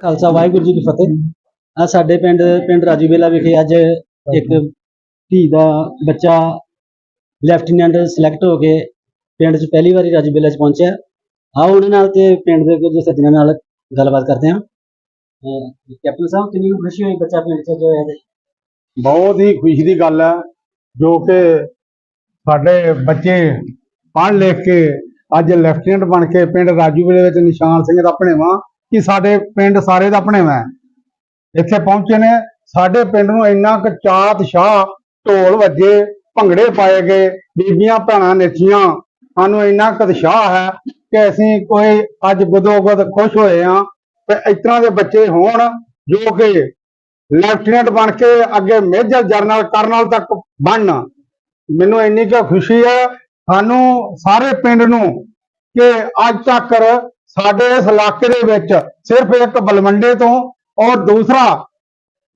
ਖਾਲਸਾ ਵਾਹਿਗੁਰੂ ਜੀ ਕੀ ਫਤਿਹ। ਆ ਸਾਡੇ ਪਿੰਡ ਪਿੰਡ ਰਾਜੂਬੇਲਾ ਵਿਖੇ ਅੱਜ ਇੱਕ ਧੀ ਦਾ ਬੱਚਾ ਲੈਫਟੀਨੈਂਟ ਸਿਲੈਕਟ ਹੋ ਕੇ ਪਿੰਡ 'ਚ ਪਹਿਲੀ ਵਾਰੀ ਰਾਜੂਬੇਲਾ 'ਚ ਪਹੁੰਚਿਆ। ਆਓ ਉਹਨਾਂ ਨਾਲ ਤੇ ਪਿੰਡ ਦੇ ਕੁਝ ਸੱਜਣਾਂ ਨਾਲ ਗੱਲਬਾਤ ਕਰਦੇ ਹਾਂ। ਕੈਪਟਨ ਸਾਹਿਬ, ਕਿੰਨੀ ਕੁ ਖੁਸ਼ੀ ਹੋਈ ਬੱਚਾ ਪਿੰਡ 'ਚ ਜੋ ਹੈ ਬਹੁਤ ਹੀ ਖੁਸ਼ੀ ਦੀ ਗੱਲ ਹੈ, ਜੋ ਕਿ ਸਾਡੇ ਬੱਚੇ ਪੜ੍ਹ ਲਿਖ ਕੇ ਅੱਜ ਲੈਫਟੀਨੈਂਟ ਬਣ ਕੇ ਪਿੰਡ ਰਾਜੂਵਾਲੇ ਵਿੱਚ ਨਿਸ਼ਾਨ ਸਿੰਘ ਦਾ ਭਣੇਵਾ ਕਿ ਸਾਡੇ ਪਿੰਡ ਸਾਰੇ ਦਾ ਆਪਣੇ ਹੈ ਇੱਥੇ ਪਹੁੰਚੇ ਨੇ, ਸਾਡੇ ਪਿੰਡ ਨੂੰ ਇੰਨਾ ਕੁ ਚਾਤ ਸ਼ਾਹ ਢੋਲ ਵੱਜੇ, ਭੰਗੜੇ ਪਾਏ ਗਏ, ਬੀਬੀਆਂ ਭੈਣਾਂ ਨੱਚੀਆਂ, ਸਾਨੂੰ ਇੰਨਾ ਕੁ ਉਤਸ਼ਾਹ ਹੈ ਕਿ ਅਸੀਂ ਕੋਈ ਅੱਜ ਬਦੋਗਦ ਖੁਸ਼ ਹੋਏ ਹਾਂ ਤੇ ਇਸ ਦੇ ਬੱਚੇ ਹੋਣ ਜੋ ਕਿ ਲੈਫਟੀਨੈਂਟ ਬਣ ਕੇ ਅੱਗੇ ਮੇਜਰ ਜਰਨਲ ਕਰਨਲ ਤੱਕ ਬਣਨ ਮੈਨੂੰ ਇੰਨੀ ਕੁ ਖੁਸ਼ੀ ਹੈ, ਸਾਨੂੰ ਸਾਰੇ ਪਿੰਡ ਨੂੰ ਕਿ ਅੱਜ ਤੱਕ ਸਾਡੇ ਇਸ ਇਲਾਕੇ ਦੇ ਵਿੱਚ ਸਿਰਫ ਇੱਕ ਬਲਵੰਡੇ ਤੋਂ ਔਰ ਦੂਸਰਾ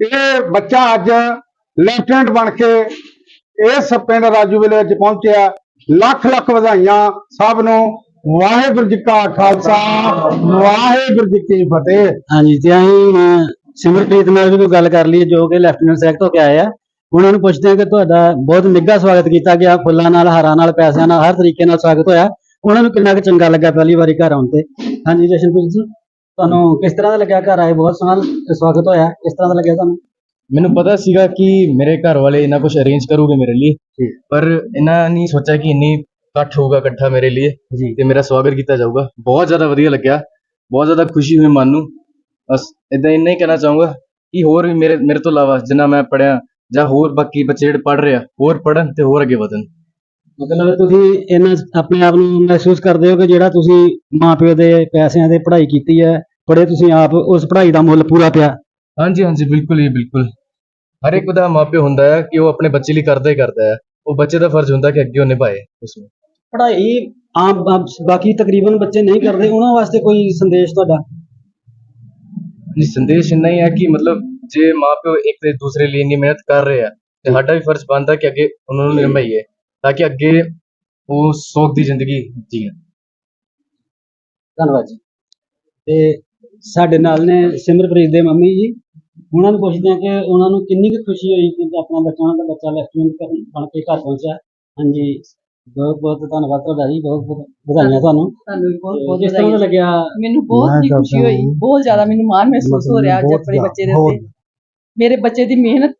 ਇਹ ਬੱਚਾ ਅੱਜ ਲੈਫਟੀਨੈਂਟ ਬਣ ਕੇ ਇਸ ਪਿੰਡ ਰਾਜੂਵਾਲੇ ਵਿੱਚ ਪਹੁੰਚਿਆ। ਲੱਖ ਲੱਖ ਵਧਾਈਆਂ ਸਭ ਨੂੰ। ਵਾਹਿਗੁਰੂ ਜੀ ਕਾ ਖਾਲਸਾ, ਵਾਹਿਗੁਰੂ ਜੀ ਕੀ ਫਤਿਹ। ਹਾਂਜੀ, ਤੇ ਅਸੀਂ ਹੁਣ ਸਿਮਰਪ੍ਰੀਤ ਨਾਲ ਵੀ ਕੋਈ ਗੱਲ ਕਰ ਲਈ ਜੋ ਕਿ ਲੈਫਟੀਨੈਂਟ ਸਿਲੈਕਟ ਹੋ ਕੇ ਆਏ ਆ। ਉਹਨਾਂ ਨੂੰ ਪੁੱਛਦੇ ਹਾਂ ਕਿ ਤੁਹਾਡਾ ਬਹੁਤ ਨਿੱਘਾ ਸਵਾਗਤ ਕੀਤਾ ਗਿਆ, ਫੁੱਲਾਂ ਨਾਲ, ਹਾਰਾਂ ਨਾਲ, ਪੈਸਿਆਂ ਨਾਲ, ਹਰ ਤਰੀਕੇ ਨਾਲ ਸਵਾਗਤ ਹੋਇਆ। ਉਹਨਾਂ ਨੂੰ ਕਿੰਨਾ ਕੁ ਚੰਗਾ ਲੱਗਾ ਪਹਿਲੀ ਵਾਰੀ ਘਰ ਆਉਣ ਤੇ? ਹਾਂਜੀ ਜਸ਼ਨਪ੍ਰੀਤ ਜੀ। ਤੁਹਾਨੂੰ ਕਿਸ ਤਰ੍ਹਾਂ ਦਾ ਲੱਗਿਆ ਘਰ ਆਏ? ਬਹੁਤ ਸੋਹਣਾ ਸਵਾਗਤ ਹੋਇਆ। ਕਿਸ ਤਰ੍ਹਾਂ ਦਾ ਲੱਗਿਆ ਤੁਹਾਨੂੰ? ਮੈਨੂੰ ਪਤਾ ਸੀਗਾ ਕਿ ਮੇਰੇ ਘਰ ਵਾਲੇ ਇੰਨਾ ਕੁਝ ਅਰੇਂਜ ਕਰੂਗੇ ਮੇਰੇ ਲਈ। ਪਰ ਇਹਨਾਂ ਨਹੀਂ ਸੋਚਿਆ ਕਿ ਇੰਨੀ ਇਕੱਠ ਹੋਊਗਾ ਇਕੱਠਾ ਮੇਰੇ ਲਈ। ਤੇ ਮੇਰਾ ਸਵਾਗਤ ਕੀਤਾ ਜਾਊਗਾ। ਬਹੁਤ ਜ਼ਿਆਦਾ ਵਧੀਆ ਲੱਗਿਆ। ਬਹੁਤ ਜ਼ਿਆਦਾ ਖੁਸ਼ੀ ਹੋਈ ਮਨ ਨੂੰ। ਬਸ ਇਦਾਂ ਇੰਨਾ ਹੀ ਕਹਿਣਾ ਚਾਹੂੰਗਾ ਕਿ ਹੋਰ ਵੀ ਮੇਰੇ ਮੇਰੇ ਤੋਂ ਇਲਾਵਾ ਜਿੰਨਾ ਮੈਂ ਪੜਿਆ ਜਾਂ ਹੋਰ ਬਾਕੀ ਬੱਚੇ ਜਿਹੜੇ ਪੜ ਰਹੇ ਆ ਹੋਰ ਪੜਨ ਤੇ ਹੋਰ ਅੱਗੇ ਵਧਣ। ਮਤਲਬ ਤੁਸੀਂ ਇਹਨਾਂ ਆਪਣੇ ਆਪ ਨੂੰ ਮਹਿਸੂਸ ਕਰਦੇ ਹੋ ਕਿ ਜਿਹੜਾ ਤੁਸੀਂ ਮਾਪਿਓ ਦੇ ਪੈਸਿਆਂ ਦੇ ਪੜ੍ਹਾਈ ਕੀਤੀ ਹੈ ਪੜੇ ਤੁਸੀਂ ਆਪ ਉਸ ਪੜ੍ਹਾਈ ਦਾ ਮੁੱਲ ਪੂਰਾ ਪਿਆ। ਹਾਂਜੀ ਹਾਂਜੀ ਬਿਲਕੁਲ ਹੀ ਬਿਲਕੁਲ। ਹਰ ਇੱਕ ਦਾ ਮਾਪਿਓ ਹੁੰਦਾ ਹੈ ਕਿ ਉਹ ਆਪਣੇ ਬੱਚੇ ਲਈ ਕਰਦਾ ਹੀ ਕਰਦਾ ਹੈ। ਉਹ ਬੱਚੇ ਦਾ ਫਰਜ਼ ਹੁੰਦਾ ਕਿ ਅੱਗੇ ਉਹ ਨਿਭਾਏ ਉਸ ਨੂੰ। ਪੜ੍ਹਾਈ ਆਮ ਆਮ ਬਾਕੀ ਤਕਰੀਬਨ ਬੱਚੇ ਨਹੀਂ ਕਰਦੇ ਉਹਨਾਂ ਵਾਸਤੇ ਕੋਈ ਸੰਦੇਸ਼ ਤੁਹਾਡਾ? ਜੀ ਸੰਦੇਸ਼ ਇੰਨਾ ਹੀ ਹੈ ਕਿ ਮਤਲਬ ਜੇ ਮਾਪਿਓ ਇੱਕ ਤੇ ਦੂਸਰੇ ਲਈ ਇੰਨੀ ਮਿਹਨਤ ਕਰ ਰਹੇ ਆ ਤੇ ਸਾਡਾ ਵੀ ਫਰਜ਼ ਬਣਦਾ ਕਿ ਅੱਗੇ ਉਹਨਾਂ ਨੂੰ ਨਿਭਾਈਏ। ਤਾਂ ਕਿ ਅੱਗੇ ਉਹ ਸੌਖ ਦੀ ਜ਼ਿੰਦਗੀ ਜੀਣ। ਧੰਨਵਾਦ ਜੀ। ਤੇ ਸਾਡੇ ਨਾਲ ਨੇ ਸਿਮਰਪ੍ਰੀਤ ਦੇ ਮੰਮੀ ਜੀ। ਉਹਨਾਂ ਨੂੰ ਪੁੱਛਦੇ ਹਾਂ ਕਿ ਉਹਨਾਂ ਨੂੰ ਕਿੰਨੀ ਕੁ ਖੁਸ਼ੀ ਹੋਈ ਕਿ ਆਪਣਾ ਬੱਚਾ ਉਹਨਾਂ ਦਾ ਬੱਚਾ ਲੈਫਟੀਨੈਂਟ ਬਣ ਕੇ ਘਰ ਪਹੁੰਚਿਆ। ਹਾਂਜੀ ਬਹੁਤ ਬਹੁਤ ਧੰਨਵਾਦ ਤੁਹਾਡਾ ਜੀ। ਬਹੁਤ ਬਹੁਤ ਵਧਾਈਆਂ ਤੁਹਾਨੂੰ। ਤੁਹਾਨੂੰ ਵੀ ਬਹੁਤ ਬਹੁਤ ਕਿਸ ਤਰ੍ਹਾਂ ਦਾ ਵਧਾਈਆਂ। ਲੱਗਿਆ? ਮੈਨੂੰ ਬਹੁਤ ਹੀ ਖੁਸ਼ੀ ਹੋਈ। ਬਹੁਤ ਜ਼ਿਆਦਾ ਮੈਨੂੰ ਮਾਣ ਮਹਿਸੂਸ ਹੋ ਰਿਹਾ ਅੱਜ ਆਪਣੇ ਬੱਚੇ ਦੇ ਉੱਤੇ। ਮੇਰੇ ਬੱਚੇ ਦੀ ਮਿਹਨਤ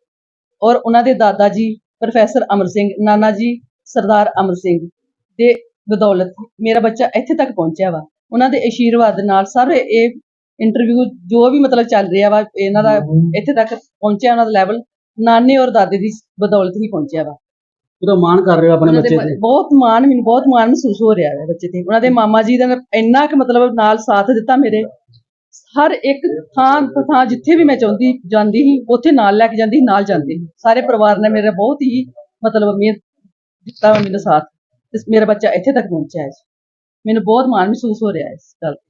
ਔਰ ਉਹਨਾਂ ਦੇ ਦਾਦਾ ਜੀ ਪ੍ਰੋਫੈਸਰ ਅਮਰ ਸਿੰਘ ਨਾਨਾ ਜੀ ਸਰਦਾਰ ਅਮਰ ਸਿੰਘ ਦੇ ਬਦੌਲਤ ਮੇਰਾ ਬੱਚਾ ਇੱਥੇ ਤੱਕ ਪਹੁੰਚਿਆ ਵਾ। ਉਹਨਾਂ ਦੇ ਅਸ਼ੀਰਵਾਦ ਨਾਲ ਸਾਰੇ ਇਹ ਇੰਟਰਵਿਊ ਜੋ ਵੀ ਮਤਲਬ ਚੱਲ ਰਿਹਾ ਵਾ ਇਹਨਾਂ ਦਾ ਇੱਥੇ ਤੱਕ ਪਹੁੰਚਿਆ ਉਹਨਾਂ ਦਾ ਲੈਵਲ ਨਾਨੇ ਔਰ ਦਾਦੇ ਦੀ ਬਦੌਲਤ ਹੀ ਪਹੁੰਚਿਆ ਵਾ। ਉਹਦਾ ਮਾਣ ਕਰ ਰਹੇ ਹੋ ਆਪਣੇ ਬੱਚੇ ਤੇ। ਬਹੁਤ ਮਾਣ ਮੈਨੂੰ ਬਹੁਤ ਮਾਣ ਮਹਿਸੂਸ ਹੋ ਰਿਹਾ ਹੈ ਬੱਚੇ ਤੇ। ਉਹਨਾਂ ਦੇ ਮਾਮਾ ਜੀ ਦਾ ਇੰਨਾ ਕੁ ਮਤਲਬ ਨਾਲ ਸਾਥ ਦਿੱਤਾ ਮੇਰੇ। ਹਰ ਇੱਕ ਥਾਂ ਥਾਂ ਜਿੱਥੇ ਵੀ ਮੈਂ ਚਾਹੁੰਦੀ ਜਾਂਦੀ ਸੀ ਉੱਥੇ ਨਾਲ ਲੈ ਕੇ ਜਾਂਦੀ ਸੀ, ਨਾਲ ਜਾਂਦੀ। ਸਾਰੇ ਪਰਿਵਾਰ ਨੇ ਮੇਰਾ ਬਹੁਤ ਹੀ ਮਤਲਬ ਮਿਹਨਤ ਦਿੱਤਾ ਮੈਨੂੰ ਸਾਥ ਤੇ ਮੇਰਾ ਬੱਚਾ ਇੱਥੇ ਤੱਕ ਪਹੁੰਚਿਆ ਹੈ ਮੈਨੂੰ ਬਹੁਤ ਮਾਣ ਮਹਿਸੂਸ ਹੋ ਰਿਹਾ ਹੈ ਇਸ ਗੱਲ ਤੇ।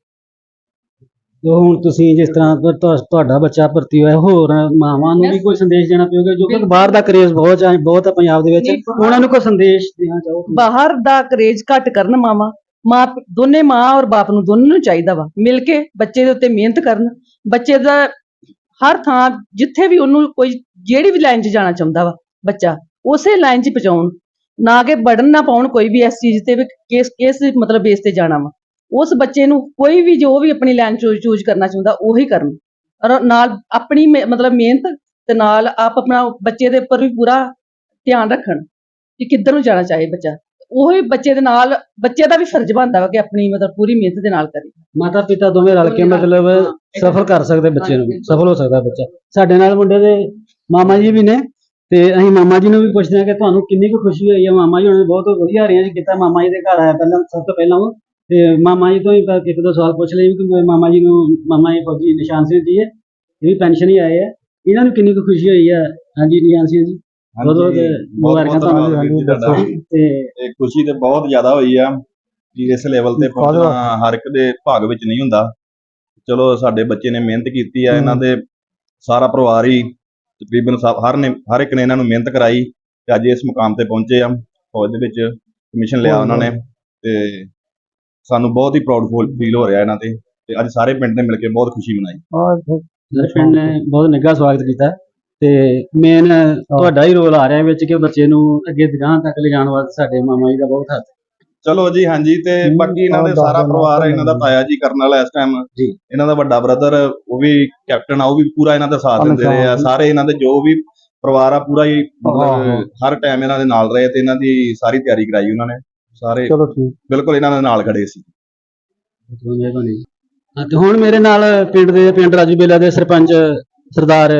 ਜੋ ਹੁਣ ਤੁਸੀਂ ਜਿਸ ਤਰ੍ਹਾਂ ਤੁਹਾ- ਤੁਹਾ- ਤੁਹਾਡਾ ਬੱਚਾ ਭਰਤੀ ਹੋਇਆ ਹੋਰ ਮਾਵਾਂ ਨੂੰ ਵੀ ਕੋਈ ਸੰਦੇਸ਼ ਦੇਣਾ ਪਊਗਾ? ਜੋ ਕਿ ਬਾਹਰ ਦਾ ਕਰੇਜ਼ ਬਹੁਤ ਹੈ ਬਹੁਤ ਹੈ ਪੰਜਾਬ ਦੇ ਵਿੱਚ। ਨਹੀਂ, ਬਾਹਰ- ਉਹਨਾਂ ਨੂੰ ਕੋਈ ਸੰਦੇਸ਼ ਦੇਣਾ ਚਾਹੋ? ਬਾਹਰ ਦਾ ਕਰੇਜ ਘੱਟ ਕਰਨ ਮਾਮਾ ਮਾਂ ਪ- ਦੋਨੇ ਮਾਂ ਔਰ ਬਾਪ ਨੂੰ ਦੋਨਾਂ ਨੂੰ ਚਾਹੀਦਾ ਵਾ। ਮਿਲ ਕੇ ਬੱਚੇ ਦੇ ਉੱਤੇ ਮਿਹਨਤ ਕਰਨ। ਬੱਚੇ ਦਾ ਹਰ ਥਾਂ ਜਿੱਥੇ ਵੀ ਉਹਨੂੰ ਕੋਈ ਜਿਹੜੀ ਵੀ ਲਾਈਨ 'ਚ ਜਾਣਾ ਚਾਹੁੰਦਾ ਵਾ ਬੱਚਾ ਉਸੇ ਲਾਈਨ 'ਚ ਪਹੁੰਚਾਉਣ। ਨਾ ਕਿ ਬੜਨ ਨਾ ਪਾਉਣ ਕੋਈ ਵੀ ਇਸ ਚੀਜ਼ ਤੇ ਵੀ ਕਿਸ ਕਿਸ ਮਤਲਬ ਬੇਸ ਤੇ ਜਾਣਾ ਵਾ। ਉਸ ਬੱਚੇ ਨੂੰ ਕੋਈ ਵੀ ਜੋ ਵੀ ਆਪਣੀ ਲਾਈਨ ਚੂਜ਼ ਕਰਨਾ ਚਾਹੁੰਦਾ ਉਹੀ ਕਰਨ। ਔਰ ਨਾਲ ਆਪਣੀ ਮਤਲਬ ਮਿਹਨਤ ਤੇ ਨਾਲ ਆਪ ਆਪਣਾ ਬੱਚੇ ਦੇ ਉੱਪਰ ਵੀ ਪੂਰਾ ਧਿਆਨ ਰੱਖਣ ਕਿ ਕਿੱਧਰ ਨੂੰ ਜਾਣਾ ਚਾਹੇ ਬੱਚਾ। ਉਹੀ ਬੱਚੇ ਦੇ ਨਾਲ ਬੱਚੇ ਦਾ ਵੀ ਫਰਜ਼ ਬਣਦਾ ਵਾ ਕਿ ਆਪਣੀ ਮਤਲਬ ਪੂਰੀ ਮਿਹਨਤ ਦੇ ਨਾਲ ਕਰੇ। ਮਾਤਾ ਪਿਤਾ ਦੋਵੇਂ ਰਲ ਕੇ ਮਤਲਬ ਸਫਲ ਕਰ ਸਕਦੇ ਬੱਚੇ ਨੂੰ ਸਫਲ ਹੋ ਸਕਦਾ ਬੱਚਾ। ਸਾਡੇ ਨਾਲ ਮੁੰਡੇ ਦੇ ਮਾਮਾ ਜੀ ਵੀ ਨੇ। ਤੇ ਅਸੀਂ ਮਾਮਾ ਜੀ ਨੂੰ ਵੀ ਪੁੱਛਦੇ ਹਾਂ ਕਿ ਤੁਹਾਨੂੰ ਕਿੰਨੀ ਕੁ ਖੁਸ਼ੀ ਹੋਈ ਹੈ? ਮਾਮਾ ਜੀ ਹੁਣ ਬਹੁਤ ਵਧੀਆ ਰਹੀਆਂ ਜੀ ਕੀਤਾ ਮਾਮਾ ਜੀ ਦੇ ਘਰ ਆਇਆ ਪਹਿਲਾਂ ਸਭ ਤੋਂ ਪਹਿਲਾਂ ਉਹ। ਤੇ ਮਾਮਾ ਜੀ ਤੋਂ ਹੀ ਪ- ਇੱਕ ਦੋ ਸਵਾਲ ਪੁੱਛ ਲਏ ਕਿ ਮਾਮਾ ਜੀ ਨੂੰ ਮਾਮਾ ਜੀ ਫੌਜੀ ਨਿਸ਼ਾਨ ਸਿੰਘ ਜੀ ਹੈ ਇਹ ਵੀ ਪੈਨਸ਼ਨ ਹੀ ਆਏ ਆ। ਇਹਨਾਂ ਨੂੰ ਕਿੰਨੀ ਕੁ ਖੁਸ਼ੀ ਹੋਈ ਹੈ ਹਾਂਜੀ ਨਿਸ਼ਾਨ ਸਿੰਘ ਜੀ। ਬਹੁਤ ਬਹੁਤ ਮੁਬਾਰਕਾਂ ਤੁਹਾਨੂੰ ਧੰਨਵਾਦ ਵੀਰ ਜੀ ਤੁਹਾਡਾ। ਤੇ ਇਹ ਖੁਸ਼ੀ ਤੇ ਬਹੁਤ ਜ਼ਿਆਦਾ ਹੋਈ ਆ ਕਿ ਇਸ ਲੈਵਲ ਤੇ ਪਹੁੰਚਣਾ ਹਰ ਇੱਕ ਦੇ ਭਾਗ ਵਿੱਚ ਨਹੀਂ ਹੁੰਦਾ। ਚਲੋ ਸਾਡੇ ਬੱਚੇ ਨੇ ਮਿਹਨਤ ਕੀਤੀ ਆ ਇਹਨਾਂ ਦੇ ਸਾਰਾ ਪਰਿਵਾਰ ਹੀ ਤਕਰੀਬਨ ਸਭ ਹਰ ਨੇ ਹਰ ਇੱਕ ਨੇ ਇਹਨਾਂ ਨੂੰ ਮਿਹਨਤ ਕਰਾਈ ਤੇ ਅੱਜ ਇਸ ਮੁਕਾਮ ਤੇ ਪਹੁੰਚੇ ਆ। ਫੌਜ ਦੇ ਵਿੱਚ ਕਮਿਸ਼ਨ ਲਿਆ ਉਹਨਾਂ ਨੇ ਤੇ ਸਾਨੂੰ ਬਹੁਤ ਹੀ ਪ੍ਰਾਊਡ ਫੀਲ ਹੋ ਰਿਹਾ ਇਹਨਾਂ ਤੇ ਤੇ ਅੱਜ ਸਾਰੇ ਪਿੰਡ ਨੇ ਮਿਲ ਕੇ ਬਹੁਤ ਖੁਸ਼ੀ ਮਨਾਈ। ਪਿੰਡ ਨੇ ਬਹੁਤ ਨਿੱਘਾ ਸਵਾਗਤ ਕੀਤਾ ਤੇ ਮੇਨ ਤੁਹਾਡਾ ਹੀ ਰੋਲ ਆ ਰਿਹਾ ਵਿੱਚ ਕਿ ਬੱਚੇ ਨੂੰ ਅੱਗੇ ਦੁਕਾਨ ਤੱਕ ਲਿਜਾਣ ਵਾਸਤੇ ਸਾਡੇ ਮਾਮਾ ਜੀ ਦਾ ਬਹੁਤ ਹੱਥ ਚਲੋ ਜੀ ਹਾਂਜੀ ਤੇ ਬਾਕੀ ਇਹਨਾਂ ਦੇ ਸਾਰਾ ਪਰਿਵਾਰ ਇਹਨਾਂ ਦਾ ਤਾਇਆ ਜੀ ਕਰਨ ਵਾਲਾ ਇਸ ਟਾਈਮ ਜੀ। ਇਹਨਾਂ ਦਾ ਵੱਡਾ ਬ੍ਰਦਰ ਉਹ ਵੀ ਕੈਪਟਨ ਆ ਉਹ ਵੀ ਪੂਰਾ ਇਹਨਾਂ ਦਾ ਸਾਥ ਦਿੰਦੇ ਰਹੇ ਆ। ਸਾਰੇ ਇਹਨਾਂ ਦੇ ਜੋ ਵੀ ਪਰਿਵਾਰ ਆ ਪੂਰਾ ਹੀ ਹਰ ਟਾਈਮ ਇਹਨਾਂ ਦੇ ਨਾਲ ਰਹੇ ਤੇ ਇਹਨਾਂ ਦੀ ਸਾਰੀ ਤਿਆਰੀ ਕਰਾਈ ਉਹਨਾਂ ਨੇ। ਸਾਰੇ ਚਲੋ ਠੀਕ। ਬਿਲਕੁਲ ਇਹਨਾਂ ਦੇ ਨਾਲ ਖੜੇ ਸੀ। ਤੇ ਹੁਣ ਮੇਰੇ ਨਾਲ ਪਿੰਡ ਦੇ ਪਿੰਡ ਰਾਜੂ ਬੇਲਾ ਦੇ ਸਰਪੰਚ ਸਰਦਾਰ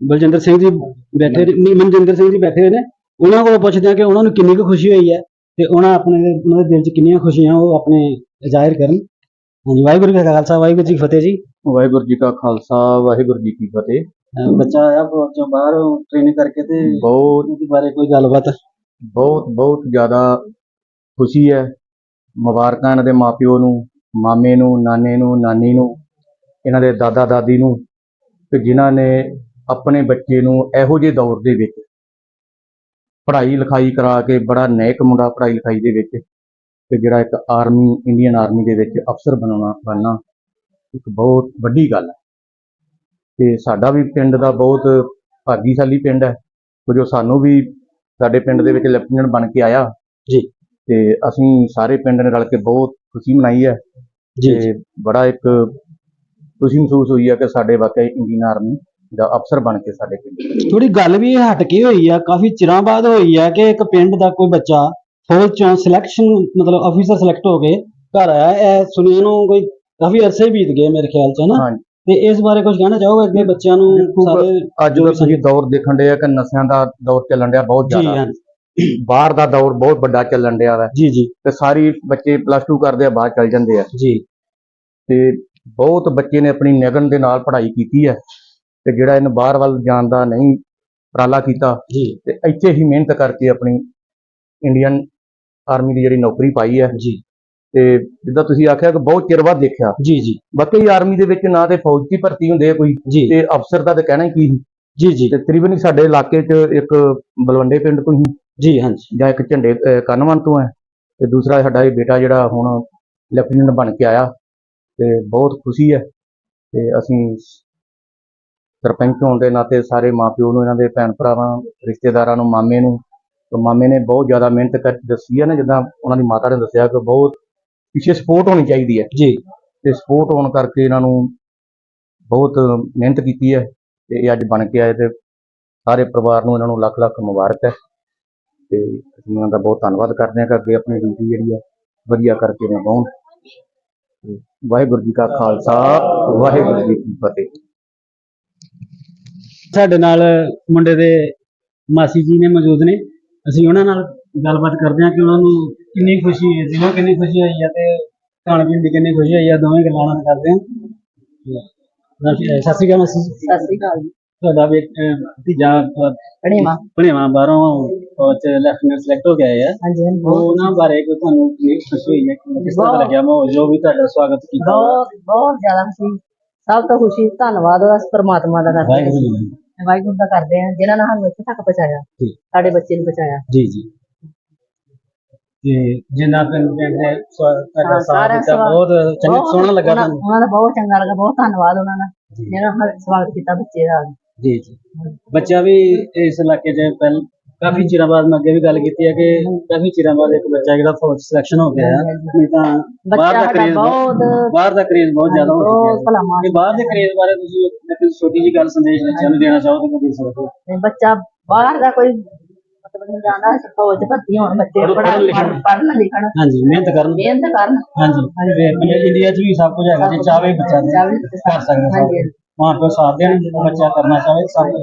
ਬਲਜਿੰਦਰ ਸਿੰਘ ਜੀ ਬੈਠੇ ਮਨਜਿੰਦਰ ਸਿੰਘ ਜੀ ਬੈਠੇ ਹੋਏ ਨੇ। ਉਹਨਾਂ ਕੋਲ ਪੁੱਛਦੇ ਆ ਕਿ ਉਹਨਾਂ ਨੂੰ ਕਿੰਨੀ ਕੁ ਖੁਸ਼ੀ ਹੋਈ ਹੈ। ਤੇ ਉਹਨਾਂ ਆਪਣੇ ਉਹਨਾਂ ਦੇ ਦਿਲ 'ਚ ਕਿੰਨੀਆਂ ਖੁਸ਼ੀਆਂ ਉਹ ਆਪਣੇ ਜ਼ਾਹਿਰ ਕਰਨ। ਹਾਂਜੀ ਵਾਹਿਗੁਰੂ ਜੀ ਕਾ ਖਾਲਸਾ ਵਾਹਿਗੁਰੂ ਜੀ ਕੀ ਫਤਿਹ ਜੀ। ਵਾਹਿਗੁਰੂ ਜੀ ਕਾ ਖਾਲਸਾ ਵਾਹਿਗੁਰੂ ਜੀ ਕੀ ਫਤਿਹ। ਅਹ ਬੱਚਾ ਆਇਆ ਫੌਜ ਚੋਂ ਬਾਹਰ ਟ੍ਰੇਨਿੰਗ ਕਰਕੇ ਤੇ ਬਹੁਤ ਉਹਦੇ ਬਾਰੇ ਕੋਈ ਗੱਲਬਾਤ? ਬਹੁਤ ਬਹੁਤ ਜ਼ਿਆਦਾ ਖੁਸ਼ੀ ਹੈ। ਮੁਬਾਰਕਾਂ ਇਹਨਾਂ ਦੇ ਮਾਪਿਓ ਨੂੰ ਮਾਮੇ ਨੂੰ ਨਾਨੇ ਨੂੰ ਨਾਨੀ ਨੂੰ ਇਹਨਾਂ ਦੇ ਦਾਦਾ ਦਾਦੀ ਨੂੰ ਕਿ ਜਿਨ੍ਹਾਂ ਨੇ ਆਪਣੇ ਬੱਚੇ ਨੂੰ ਇਹੋ ਜਿਹੇ ਦੌਰ ਦੇ ਵਿੱਚ ਪੜ੍ਹਾਈ ਲਿਖਾਈ ਕਰਾ ਕੇ ਬੜਾ ਨੇਕ ਮੁੰਡਾ ਪੜ੍ਹਾਈ ਲਿਖਾਈ ਦੇ ਵਿੱਚ ਤੇ ਜਿਹੜਾ ਇੱਕ ਆਰਮੀ ਇੰਡੀਅਨ ਆਰਮੀ ਦੇ ਵਿੱਚ ਅਫਸਰ ਬਣਾਉਣਾ ਬਣਨਾ ਇੱਕ ਬਹੁਤ ਵੱਡੀ ਗੱਲ ਹੈ। ਤੇ ਸਾਡਾ ਵੀ ਪਿੰਡ ਦਾ ਬਹੁਤ ਭਾਗੀਸ਼ਾਲੀ ਪਿੰਡ ਹੈ। ਉਹ ਸਾਨੂੰ ਵੀ ਸਾਡੇ ਪਿੰਡ ਦੇ ਵਿੱਚ ਲੈਫਟੀਨੈਂਟ ਬਣ ਕੇ ਆਇਆ। ਜੀ। ਤੇ ਅਸੀਂ ਸਾਰੇ ਪਿੰਡ ਨੇ ਰਲ ਕੇ ਬਹੁਤ ਖੁਸ਼ੀ ਮਨਾਈ ਹੈ। ਜੀ ਤੇ ਬੜਾ ਇੱਕ ਖੁਸ਼ੀ ਮਹਿਸੂਸ ਹੋਈ ਹੈ ਕਿ ਸਾਡੇ ਵਾਕਿਆ ਇੰਡੀਅਨ ਆਰਮੀ ਦਾ ਅਫਸਰ ਬਣ ਕੇ ਸਾਡੇ ਪਿੰਡ ਥੋੜੀ ਗੱਲ ਵੀ ਹਟ ਕੇ ਹੋਈ ਆ ਕਾਫੀ ਚਿਰਾਂ ਬਾਅਦ ਹੋਈ ਆ ਕਿ ਇੱਕ ਪਿੰਡ ਦਾ ਕੋਈ ਬੱਚਾ ਫੌਜ ਚੋਂ ਸਿਲੈਕਸ਼ਨ ਮਤਲਬ ਅਫੀਸਰ ਸਿਲੈਕਟ ਹੋ ਕੇ ਘਰ ਆਇਆ। ਇਹ ਸੁਣਿਆ ਨੂੰ ਕੋਈ ਕਾਫੀ ਅਰਸੇ ਬੀਤ ਗਏ ਮੇਰੇ ਖਿਆਲ ਚ ਨਾ? ਹਾਂਜੀ। ਤੇ ਇਸ ਬਾਰੇ ਕੁਝ ਕਹਿਣਾ ਚਾਹੋਗੇ ਅੱਗੇ ਬੱਚਿਆਂ ਨੂੰ। ਸਾਰੇ ਅੱਜ ਦਾ ਤੁਸੀਂ ਦੌਰ ਦੇਖਣ ਡਿਆ ਕਿ ਨਸ਼ਿਆਂ ਦਾ ਦੌਰ ਚੱਲਣ ਡਿਆ ਬਹੁਤ ਜ਼ਿਆਦਾ। ਬਾਹਰ ਦਾ ਦੌਰ ਬਹੁਤ ਵੱਡਾ ਚੱਲਣ ਡਿਆ ਵਾ। ਜੀ ਜੀ। ਤੇ ਸਾਰੀ ਬੱਚੇ ਪਲੱਸ 2 ਕਰਦੇ ਆ ਬਾਹਰ ਚੱਲ ਜਾਂਦੇ ਆ। ਜੀ। ਤੇ ਬਹੁਤ ਬੱਚੇ ਨੇ ਆਪਣੀ ਨਗਨ ਦੇ ਨਾਲ ਪੜ੍ਹਾਈ ਕੀਤੀ ਹੈ ਤੇ ਜਿਹੜਾ ਇਹਨੂੰ ਬਾਹਰ ਵੱਲ ਜਾਣ ਦਾ ਨਹੀਂ ਉਪਰਾਲਾ ਕੀਤਾ ਤੇ ਇੱਥੇ ਹੀ ਮਿਹਨਤ ਕਰਕੇ ਆਪਣੀ ਇੰਡੀਅਨ ਆਰਮੀ ਦੀ ਜਿਹੜੀ ਨੌਕਰੀ ਪਾਈ ਹੈ। ਜੀ। ਤੇ ਜਿੱਦਾਂ ਤੁਸੀਂ ਆਖਿਆ ਕਿ ਬਹੁਤ ਚਿਰ ਬਾਅਦ ਦੇਖਿਆ। ਜੀ ਜੀ। ਬਾਕੀ ਆਰਮੀ ਦੇ ਵਿੱਚ ਨਾ ਤੇ ਫੌਜ ਦੀ ਭਰਤੀ ਹੁੰਦੇ ਆ ਕੋਈ ਤੇ ਅਫਸਰ ਦਾ ਤਾਂ ਕਹਿਣਾ ਹੀ ਕੀ ਸੀ। ਜੀ ਜੀ। ਤੇ ਤਕਰੀਬਨ ਹੀ ਸਾਡੇ ਇਲਾਕੇ 'ਚ ਇੱਕ ਬਲਵੰਡੇ ਪਿੰਡ ਤੋਂ ਹੀ ਜੀ ਹਾਂਜੀ। ਜਾਂ ਇੱਕ ਝੰਡੇ ਕਨਵਨ ਤੋਂ ਹੈ। ਤੇ ਦੂਸਰਾ ਸਾਡਾ ਇਹ ਬੇਟਾ ਜਿਹੜਾ ਹੁਣ ਲੈਫਟੀਨੈਂਟ ਬਣ ਕੇ ਆਇਆ। ਤੇ ਬਹੁਤ ਖੁਸ਼ੀ ਹੈ। ਤੇ ਅਸੀਂ ਸਰਪੰਚ ਹੋਣ ਦੇ ਨਾਤੇ ਸਾਰੇ ਮਾਪਿਓ ਨੂੰ ਇਹਨਾਂ ਦੇ ਭੈਣ ਭਰਾਵਾਂ ਰਿਸ਼ਤੇਦਾਰਾਂ ਨੂੰ ਮਾਮੇ ਨੂੰ ਤੇ ਮਾਮੇ ਨੇ ਬਹੁਤ ਜ਼ਿਆਦਾ ਮਿਹਨਤ ਕਰ ਦੱਸੀ ਹੈ ਨਾ ਜਿੱਦਾਂ ਉਹਨਾਂ ਦੀ ਮਾਤਾ ਨੇ ਦੱਸਿਆ ਕਿ ਬਹੁਤ ਪਿੱਛੇ ਸਪੋਰਟ ਹੋਣੀ ਚਾਹੀਦੀ ਹੈ। ਜੀ। ਤੇ ਸਪੋਰਟ ਹੋਣ ਕਰਕੇ ਇਹਨਾਂ ਨੂੰ ਬਹੁਤ ਮਿਹਨਤ ਕੀਤੀ ਹੈ ਤੇ ਇਹ ਅੱਜ ਬਣ ਕੇ ਆਏ ਤੇ ਸਾਰੇ ਪਰਿਵਾਰ ਨੂੰ ਇਹਨਾਂ ਨੂੰ ਲੱਖ ਲੱਖ ਮੁਬਾਰਕ ਹੈ। ਤੇ ਅਸੀਂ ਉਹਨਾਂ ਦਾ ਬਹੁਤ ਧੰਨਵਾਦ ਕਰਦੇ ਹਾਂ ਕਿ ਅੱਗੇ ਆਪਣੀ ਡਿਊਟੀ ਜਿਹੜੀ ਹੈ ਵਧੀਆ ਕਰਕੇ ਨਿਭਾਉਣ। ਵਾਹਿਗੁਰੂ ਜੀ ਕਾ ਖਾਲਸਾ ਵਾਹਿਗੁਰੂ ਜੀ ਕੀ ਫਤਿਹ। ਸਾਡੇ ਨਾਲ ਮੁੰਡੇ ਦੇ ਮਾਸੀ ਜੀ ਨੇ ਮੌਜੂਦ ਨੇ। ਅਸੀਂ ਉਹਨਾਂ ਨਾਲ ਗੱਲਬਾਤ ਕਰਦੇ ਹਾਂ ਕਿ ਉਹਨਾਂ ਨੂੰ ਕਿੰਨੀ ਖੁਸ਼ੀ ਹੈ ਜਿਹਨੂੰ ਕਿੰਨੀ ਖੁਸ਼ੀ ਹੋਈ ਹੈ ਤੇ ਖਾਣ ਪੀਣ ਦੀ ਕਿੰਨੀ ਖੁਸ਼ੀ ਹੋਈ ਹੈ ਦੋਵੇਂ ਗੱਲਾਂ ਨਾਲ ਕਰਦੇ ਹਾਂ। ਸਤਿ ਸ਼੍ਰੀ ਅਕਾਲ ਮਾਸੀ ਜੀ। ਸਤਿ ਸ੍ਰੀ ਅਕਾਲ ਜੀ। ਤੁਹਾਡਾ ਵੀ ਭਤੀਜਾ ਬਣੇਵਾ ਭਣੇਵਾਂ। ਬਾਹਰੋਂ ਫੌਜ ਚ ਲੈਫਟੀਨੈਂਟ ਸਿਲੈਕਟ ਹੋ ਕੇ ਆਏ ਆ। ਹਾਂਜੀ ਹਾਂਜੀ। ਉਹ ਉਹਨਾਂ ਬਾਰੇ ਕੋਈ ਤੁਹਾਨੂੰ ਕਿੰਨੀ ਕੁ ਖੁਸ਼ੀ ਹੋਈ ਹੈ ਕਿ ਕਿਸ ਤਰ੍ਹਾਂ ਲੱਗਿਆ ਮਾਹੌਲ ਜੋ ਵੀ ਤੁਹਾਡਾ ਸਵਾਗਤ ਕੀਤਾ। ਬਹੁਤ ਬਹੁਤ ਜ਼ਿਆਦਾ ਖੁਸ਼ੀ। ਸਭ ਤੋਂ ਖੁਸ਼ੀ ਧੰਨਵਾਦ ਉਹਦਾ ਪ੍ਰਮਾਤਮਾ ਦਾ ਕਰਦੇ ਵਾਹਿਗੁਰੂ ਹਾਂ ਜੀ ਵਾਹਿਗੁਰੂ ਦਾ ਕਰਦੇ ਹਾਂ ਜਿਨ੍ਹਾਂ ਨੇ ਸਾਨੂੰ ਇੱਥੇ ਤੱਕ ਪਹੁੰਚਾਇਆ ਜੀ। ਸਾਡੇ ਬੱਚੇ ਨੂੰ ਪਹੁੰਚਾਇਆ। ਜੀ ਜੀ। ਤੇ ਜਿੰਨਾ ਪਿੰਡ ਦੇ ਤੁਹਾਡਾ ਹਾਂ, ਸਾਥ ਸਾਰਾ ਦਿੱਤਾ ਬਹੁਤ ਚੰਗਾ ਬਹੁਤ ਸੋਹਣਾ ਲੱਗਾ ਉਹਨਾਂ- ਤੁਹਾਨੂੰ। ਉਹਨਾਂ ਦਾ ਬਹੁਤ ਚੰਗਾ ਲੱਗਾ ਬਹੁਤ ਧੰਨਵਾਦ ਉਹਨਾਂ ਦਾ ਜਿਹਨਾਂ ਨੇ ਸਵਾਗਤ ਕੀਤਾ ਬੱਚੇ ਦਾ ਜੀ ਜੀ। ਬੱਚਾ ਵੀ ਇਸ ਇਲਾਕੇ 'ਚ ਪਹਿਲ ਕਾਫੀ ਚਿਰਾਂ ਬਾਅਦ ਮੈਂ ਅੱਗੇ ਵੀ ਗੱਲ ਕੀਤੀ ਹੈ ਕਿ ਕਾਫੀ ਚਿਰਾਂ ਬਾਅਦ ਇੱਕ ਬੱਚਾ ਜਿਹੜਾ ਫੌਜ ਸਿਲੈਕਸ਼ਨ ਹੋ ਗਿਆ ਹੈ ਨਹੀਂ ਤਾਂ ਬਾਹਰ ਦਾ ਕਰੇਜ਼ ਬਹੁਤ ਬਾਹਰ ਦਾ ਕਰੇਜ਼ ਬਹੁਤ ਜ਼ਿਆਦਾ ਹੋ ਚੁੱਕਿਆ ਹੈ। ਕਿ ਬਾਹਰ ਦੇ ਕਰੇਜ਼ ਬਾਰੇ ਤੁਸੀਂ ਇੱਕ ਛੋਟੀ ਜਿਹੀ ਗੱਲ ਸੰਦੇਸ਼ ਬੱਚਿਆਂ ਨੂੰ ਦੇਣਾ ਚਾਹੋ ਤਾਂ ਦੇ ਸਕਦੇ ਹੋ ਬੱਚਾ ਬਾਹਰ ਦਾ ਕੋਈ ਮਤਲਬ ਨਹੀਂ ਜਾਣਦਾ ਫੌਜ ਭਰਤੀ ਹੋਣ ਬੱਚੇ ਪੜ੍ਹਨ ਪੜ੍ਹਨ ਲਿਖਣ। ਹਾਂਜੀ ਮਿਹਨਤ ਕਰਨ। ਮਿਹਨਤ ਕਰਨ। ਹਾਂਜੀ। ਇੰਡੀਆ 'ਚ ਵੀ ਸਭ ਕੁਝ ਹੈਗਾ ਜੇ ਚਾਹਵੇ ਬੱਚਾ ਕਰ ਸਕਦਾ ਸਭ। ਮਾਂ ਪਿਓ ਸਾਥ ਦੇਣ ਬੱਚਾ ਕਰਨਾ ਚਾਹੇ ਸਭ ਕੁਝ।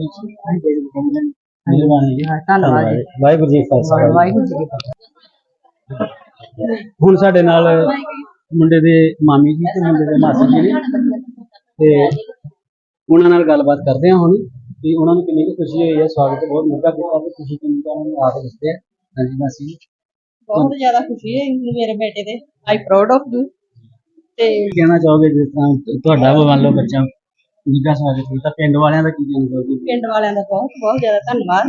ਮਿਹਰਬਾਨੀ ਜੀ। ਹਾਂ, ਧੰਨਵਾਦ ਜੀ। ਵਾਹਿਗੁਰੂ ਜੀ ਕਾ ਖਾਲਸਾ। ਵਾਹਿਗੁਰੂ ਜੀ ਕੀ ਫਤਿਹ। ਹੁਣ ਸਾਡੇ ਨਾਲ ਮੁੰਡੇ ਦੇ ਮਾਮੀ ਜੀ ਤੇ ਮੁੰਡੇ ਦੇ ਮਾਸੀ ਜੀ ਨੇ। ਤੇ ਉਹਨਾਂ ਨਾਲ ਗੱਲਬਾਤ ਕਰਦੇ ਹਾਂ ਹੁਣ। ਕਿ ਉਹਨਾਂ ਨੂੰ ਕਿੰਨੀ ਕੁ ਖੁਸ਼ੀ ਹੋਈ ਹੈ। ਸਵਾਗਤ ਬਹੁਤ ਨਿੱਘਾ ਕੀਤਾ ਤੇ ਖੁਸ਼ੀ ਕਿੰਨੀ ਕੁ ਉਹਨਾਂ ਨੂੰ ਆਪ ਦੱਸਦੇ ਆ। ਹਾਂਜੀ ਮਾਸੀ ਜੀ। ਬਹੁਤ ਜ਼ਿਆਦਾ ਖੁਸ਼ੀ ਹੈ ਮੇਰੇ ਬੇਟੇ ਤੇ ਆਈ ਪ੍ਰਾਊਡ ਆਫ ਯੂ ਤੇ ਕਹਿਣਾ ਚਾਹੋਗੇ ਜਿਸ ਤਰ੍ਹਾਂ ਤੁ- ਤੁਹਾਡਾ ਮੰਨ ਲਓ ਬੱਚਾ ਨਿੱਘਾ ਸਵਾਗਤ ਕੀਤਾ ਪਿੰਡ ਵਾਲਿਆਂ ਦਾ ਕੀ ਕਹਿਣਾ ਚਾਹੋਗੇ? ਪਿੰਡ ਵਾਲਿਆਂ ਦਾ ਬਹੁਤ ਬਹੁਤ ਜ਼ਿਆਦਾ ਧੰਨਵਾਦ।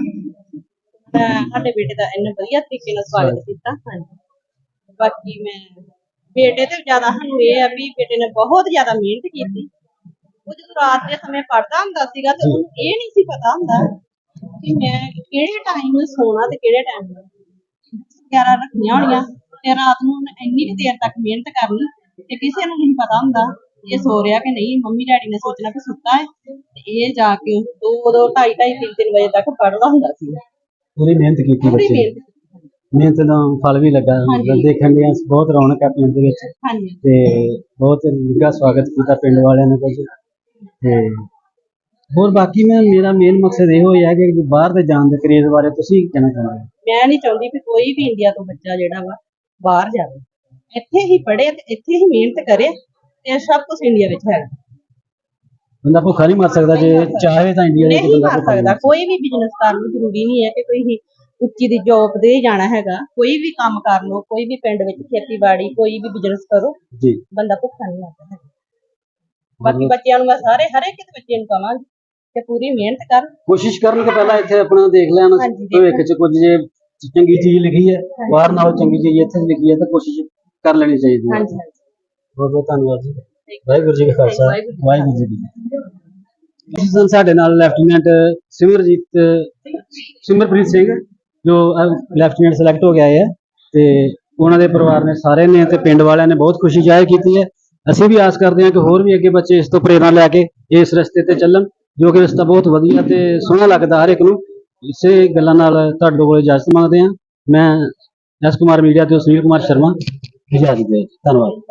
ਮੈਂ ਸਾਡੇ ਬੇਟੇ ਦਾ ਇੰਨੇ ਵਧੀਆ ਤਰੀਕੇ ਨਾਲ ਸਵਾਗਤ ਕੀਤਾ ਹਾਂਜੀ। ਬਾਕੀ ਮੈਂ ਬੇਟੇ ਤੇ ਜ਼ਿਆਦਾ ਸਾਨੂੰ ਇਹ ਆ ਵੀ ਬੇਟੇ ਨੇ ਬਹੁਤ ਜ਼ਿਆਦਾ ਮਿਹਨਤ ਕੀਤੀ। ਉਹ ਜਦੋਂ ਰਾਤ ਦੇ ਸਮੇਂ ਪੜਦਾ ਹੁੰਦਾ ਸੀਗਾ ਤੇ ਉਹਨੂੰ ਇਹ ਨਹੀਂ ਸੀ ਪਤਾ ਹੁੰਦਾ ਕਿ ਮੈਂ ਕਿਹੜੇ ਟਾਈਮ ਨੂੰ ਸੋਣਾ ਤੇ ਕਿਹੜੇ ਟਾਈਮ ਨੂੰ ਗਿਆਰਾਂ ਰੱਖੀਆਂ ਹੋਣੀਆਂ। ਤੇ ਰਾਤ ਨੂੰ ਉਹਨੇ ਇੰਨੀ ਕੁ ਦੇਰ ਤੱਕ ਮਿਹਨਤ ਕਰਨੀ ਤੇ ਕਿਸੇ ਨੂੰ ਨਹੀਂ ਪਤਾ ਹੁੰਦਾ। ਇਹ ਸੋ ਰਿਹਾ ਕਿ ਨਹੀਂ? ਮੰਮੀ ਡੈਡੀ ਨੇ ਸੋਚਣਾ ਕਿ ਸੁੱਤਾ ਹੈ ਤੇ ਇਹ ਜਾ ਕੇ ਦੋ ਦੋ ਢਾਈ ਢਾਈ ਤਿੰਨ ਤਿੰਨ ਵਜੇ ਤੱਕ ਪੜਦਾ ਹੁੰਦਾ ਸੀ। ਪੂਰੀ ਮਿਹਨਤ ਕੀਤੀ ਪੂਰੀ ਬੱਚੇ। ਮਿਹਨਤ ਮਿਹਨਤ ਦਾ ਫਲ ਵੀ ਲੱਗਾ। ਹਾਂਜੀ। ਦੇਖਣ ਦੇ ਬਹੁਤ ਰੌਣਕ ਹੈ ਪਿੰਡ ਦੇ ਵਿੱਚ। ਹਾਂਜੀ। ਤੇ ਬਹੁਤ ਨਿੱਘਾ ਸਵਾਗਤ ਕੀਤਾ ਪਿੰਡ ਵਾਲਿਆਂ ਨੇ ਕੁਝ। ਤੇ ਹੋਰ ਬਾਕੀ ਮੈਂ ਮੇਰਾ ਮੇਨ ਮਕਸਦ ਇਹ ਹੋਇਆ ਕਿ ਬਾਹਰ ਦੇ ਜਾਣ ਦੇ ਕਰੇਜ਼ ਬਾਰੇ ਤੁਸੀਂ ਕੀ ਕਹਿਣਾ ਚਾਹੁੰਦੇ ਹੋ ਮੈਂ ਨਹੀਂ ਚਾਹੁੰਦੀ ਕਿ ਕੋਈ ਵੀ ਇੰਡੀਆ ਤੋਂ ਬੱਚਾ ਜਿਹੜਾ ਵਾ ਬਾਹਰ ਜਾਵੇ। ਇੱਥੇ ਹੀ ਪੜ੍ਹੇ ਤੇ ਇੱਥੇ ਹੀ ਮਿਹਨਤ ਕਰੇ। ਤੇ ਸਭ ਕੁਝ ਇੰਡੀਆ ਵਿੱਚ ਹੈਗਾ ਬੰਦਾ ਭੁੱਖਾ ਨਹੀਂ ਮਰ ਸਕਦਾ ਜੇ ਚਾਹੇ ਤਾਂ ਇੰਡੀਆ ਦੇ ਵਿੱਚ ਨਹੀਂ ਬੰਦਾ ਕਰ ਭੁੱਖਾ ਨਹੀਂ ਸਕਦਾ। ਕੋਈ ਵੀ ਬਿਜ਼ਨਸ ਕਰਨ ਨੂੰ ਜ਼ਰੂਰੀ ਨਹੀਂ ਹੈ ਕਿ ਕੋਈ ਹੀ ਉੱਚੀ ਦੀ ਜੌਬ ਹੀ ਜਾਣਾ ਹੈਗਾ। ਕੋਈ ਵੀ ਕੰਮ ਕਰ ਲਓ ਕੋਈ ਵੀ ਪਿੰਡ ਵਿੱਚ ਖੇਤੀਬਾੜੀ ਕੋਈ ਵੀ ਬਿਜ਼ਨਸ ਕਰੋ ਜੀ। ਬੰਦਾ ਭੁੱਖਾ ਨਹੀਂ ਮਰਦਾ ਹੈਗਾ ਬਾਕੀ ਬੱਚਿਆਂ ਨੂੰ ਮੈਂ ਸਾਰੇ ਹਰ ਇੱਕ ਦੇ ਬੱਚੇ ਨੂੰ ਕਹਾਂਗੀ ਕਿ ਪੂਰੀ ਮਿਹਨਤ ਕਰ। ਕੋਸ਼ਿਸ਼ ਕਰਨ ਕਿ ਪਹਿਲਾਂ ਇੱਥੇ ਆਪਣਾ ਦੇਖ ਲੈਣ ਹਾਂਜੀ, ਭਵਿੱਖ ਚ ਕੁਝ ਜੇ ਚੰਗੀ ਚੀਜ਼ ਲਿਖੀ ਹੈ ਬਾਹਰ ਨਾਲੋਂ ਚੰਗੀ ਚੀਜ਼ ਇੱਥੇ ਲਿਖੀ ਹੈ ਤਾਂ ਕੋਸ਼ਿਸ਼ ਕਰ ਲੈਣੀ ਚਾਹੀਦੀ ਹੈ। ਹਾਂਜੀ ਹਾਂਜੀ। ਬਹੁਤ ਬਹੁਤ ਧੰਨਵਾਦ ਜੀ। ਵਾਹਿਗੁਰੂ ਜੀ ਕਾ ਖਾਲਸਾ। ਵਾਹਿਗੁਰੂ ਜੀ ਕੀ ਜੀ ਫਤਿਹ। ਦਿਨ ਸਾਡੇ ਨਾਲ ਲੈਫਟੀਨੈਂਟ ਸਿਮਰਜੀਤ ਸਿਮਰਪ੍ਰੀਤ ਸਿੰਘ ਜੋ ਲੈਫਟੀਨੈਂਟ ਸਿਲੈਕਟ ਹੋ ਗਿਆ ਹੈ ਤੇ ਉਹਨਾਂ ਦੇ ਪਰਿਵਾਰ ਨੇ ਸਾਰੇ ਨੇ ਤੇ ਪਿੰਡ ਵਾਲਿਆਂ ਨੇ ਬਹੁਤ ਖੁਸ਼ੀ ਜ਼ਾਹਿਰ ਕੀਤੀ ਹੈ। ਅਸੀਂ ਵੀ ਆਸ ਕਰਦੇ ਹਾਂ ਕਿ ਹੋਰ ਵੀ ਅੱਗੇ ਬੱਚੇ ਇਸ ਤੋਂ ਪ੍ਰੇਰਣਾ ਲੈ ਕੇ ਇਸ ਰਸਤੇ ਤੇ ਚੱਲਣ ਜੋ ਕਿ ਰਸਤਾ ਬਹੁਤ ਵਧੀਆ ਤੇ ਸੋਹਣਾ ਲੱਗਦਾ ਹਰ ਇੱਕ ਨੂੰ। ਇਸੇ ਗੱਲਾਂ ਨਾਲ ਤੁਹਾਡੇ ਕੋਲ ਇਜਾਜ਼ਤ ਮੰਗਦੇ ਹਾਂ। ਮੈਂ ਐਸ ਕੁਮਾਰ ਮੀਡੀਆ ਤੇ ਸੁਨੀਲ ਕੁਮਾਰ ਸ਼ਰਮਾ ਇਜਾਜ਼ਤ ਦੇ। ਧੰਨਵਾਦ।